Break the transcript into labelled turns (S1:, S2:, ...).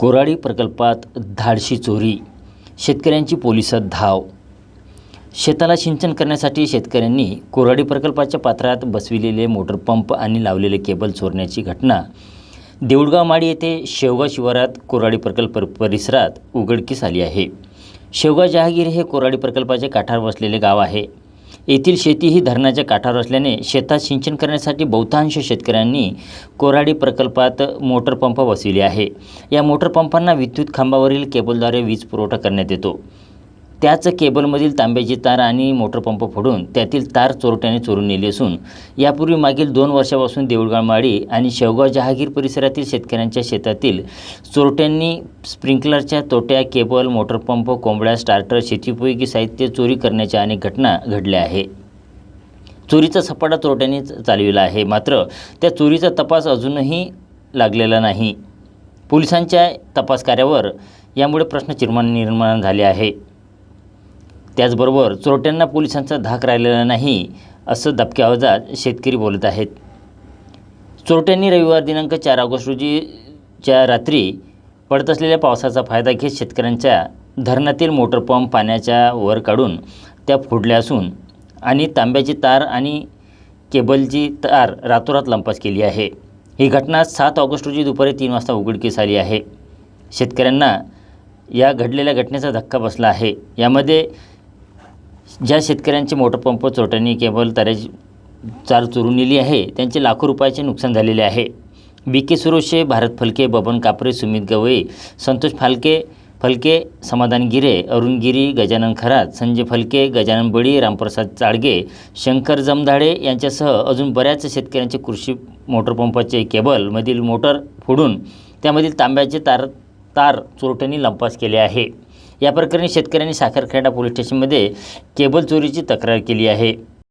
S1: कोराडी प्रकल्पात धाडशी चोरी शेतकऱ्यांची पोलिसात धाव. शेताला सिंचन करण्यासाठी शेतकऱ्यांनी कोराडी प्रकल्पाच्या पात्रात बसविलेले मोटरपंप आणि लावलेले केबल चोरण्याची घटना. देऊळगाव माडी येथे शेवगाव शिवारात कोराडी प्रकल्प परिसरात उघडकीस आली आहे. शेवगाव जहागीर हे कोराडी प्रकल्पाच्या काठावर वसलेले गाव आहे. येथील शेती ही धरणाच्या काठावर असल्याने शेतात सिंचन करण्यासाठी बहुतांश शेतकऱ्यांनी कोराडी प्रकल्पात मोटर पंप बसविले आहे. या मोटर पंपांना विद्युत खांबावरील केबलद्वारे वीज पुरवठा करण्यात येतो. त्याच केबलमधील तांब्याची तार आणि मोटर पंप फोडून त्यातील तार चोरट्याने चोरून नेली असून यापूर्वी मागील दोन वर्षापासून देऊळगाव माडी आणि शेवगाव जहागीर परिसरातील शेतकऱ्यांच्या शेतातील चोरट्यांनी स्प्रिंकलरच्या तोट्या केबल मोटर पंप कोंबड्या स्टार्टर शेतीपयोगी साहित्य चोरी करण्याच्या अनेक घटना घडल्या आहे. चोरीचा सपाटा चोरट्यांनी चालविला आहे मात्र त्या चोरीचा तपास अजूनही लागलेला नाही. पोलिसांच्या तपास कार्यावर यामुळे प्रश्न निर्माण निर्माण झाले आहे. त्याचबरोबर चोरट्यांना पोलिसांचा धाक राहिलेला नाही असं दबक्या आवाजात शेतकरी बोलत आहेत. चोरट्यांनी रविवार दिनांक चार ऑगस्ट रोजीच्या रात्री पडत असलेल्या पावसाचा फायदा घेत शेतकऱ्यांच्या धरणातील मोटर पंप पाण्याच्या वर काढून त्या फोडल्या असून आणि तांब्याची तार आणि केबलची तार रातोरात लंपास केली आहे. ही घटना सात ऑगस्ट रोजी दुपारी तीन वाजता उघडकीस आली आहे. शेतकऱ्यांना या घडलेल्या घटनेचा धक्का बसला आहे. यामध्ये ज्या शेतकऱ्यांचे मोटर पंप केबल तऱ्या चार चोरून नेली आहे त्यांचे लाखो रुपयाचे नुकसान झालेले आहे. बी के. सुरोशे भारत फलके बबन कापरे सुमित गवई संतोष फालके फलके समाधान गिरे अरुण गिरी गजानन खरात संजय फलके गजानन बळी रामप्रसाद चाळगे शंकर जमधाडे यांच्यासह अजून बऱ्याच शेतकऱ्यांचे कृषी मोटरपंपाचे केबलमधील मोटर फोडून त्यामधील तांब्याचे तार तार चोरट्यांनी लंपास केले आहे. या प्रकरणी शेतकऱ्यांनी साखरखेडा पोलीस स्टेशनमध्ये केबल चोरीची तक्रार केली आहे.